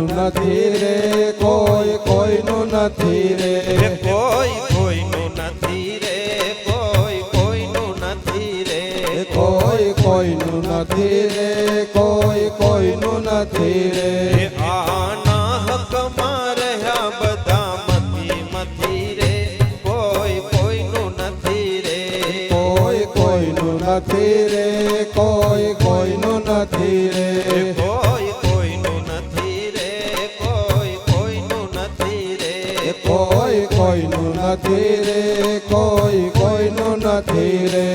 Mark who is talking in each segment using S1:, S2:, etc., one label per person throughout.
S1: કોઈનું નથી રે કોઈ કોઈનું નથી રે.
S2: કોઈ કોઈનું નથી રે કોઈ કોઈનું નથી રે.
S1: કોઈ કોઈનું નથી રે કોઈ કોઈનું નથી રે.
S2: આના હકમાં રહ્યા બધા મતી મતી રે. કોઈ કોઈનું નથી રે.
S1: કોઈ કોઈનું નથી રે કોઈ નથી રે
S2: કોઈ કોઈનું નથી રે.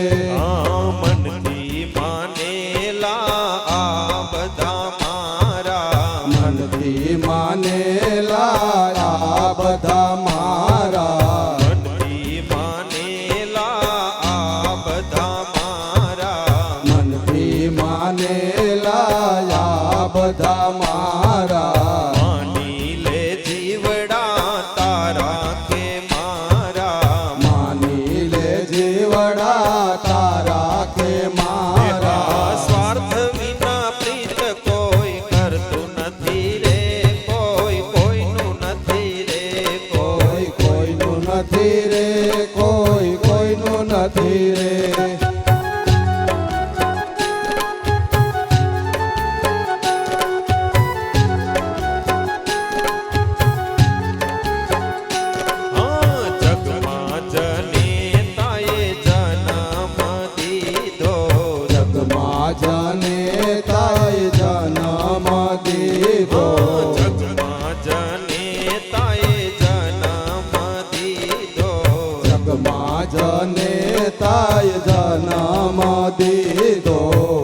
S1: સંગમાં જને તાય જન્મ દીધો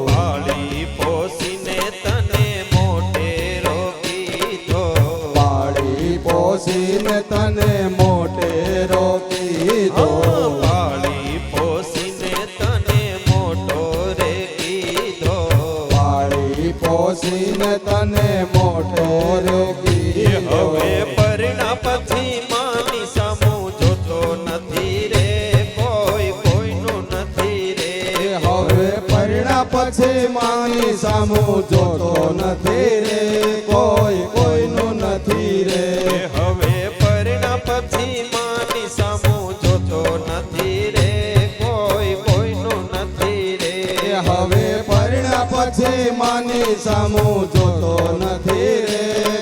S2: વાળી પોસીને તને મોટેરો કીધો
S1: વાળી પોસીને તને મોટેરો કીધો
S2: વાળી પોસીને તને મોટો રે કીધો
S1: વાળી પોસીને તને મોટે
S2: સામું જોતો નથી રે કોઈ કોઈનું નથી રે.
S1: હવે પરિણા પછી માની સામું જોતો નથી રે કોઈ કોઈનું નથી રે.
S2: હવે પરિણામ પછી માની સામું જોતો નથી રે.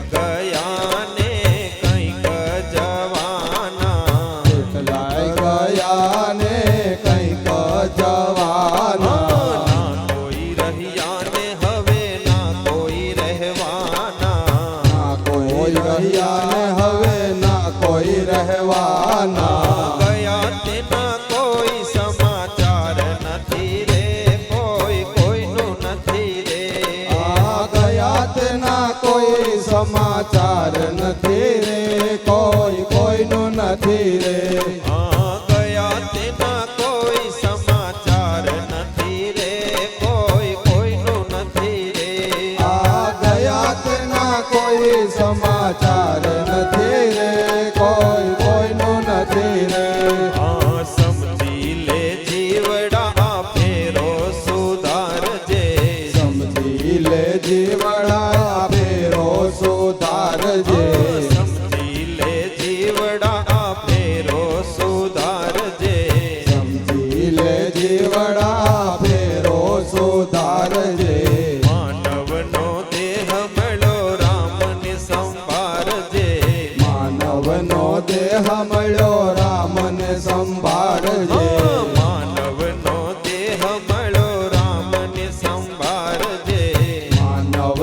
S2: Nada સમાચાર નથી રે કોઈ કોઈનો નથી રે.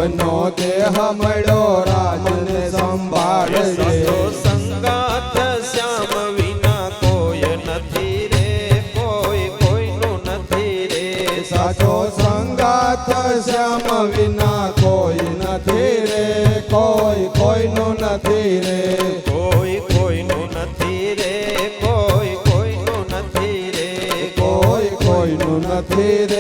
S1: નો દેહ મળ્યો રાજને સંભાળે.
S2: સંગાત સંગાથ શ્યામ વિના કોઈ નથી રે કોઈ કોઈનું નથી રે.
S1: સાચો સંગાત શ્યામ વિના કોઈ નથી રે કોઈ કોઈનું નથી રે.
S2: કોઈ કોઈનું નથી રે કોઈ કોઈનું નથી રે.
S1: કોઈ કોઈનું નથી રે.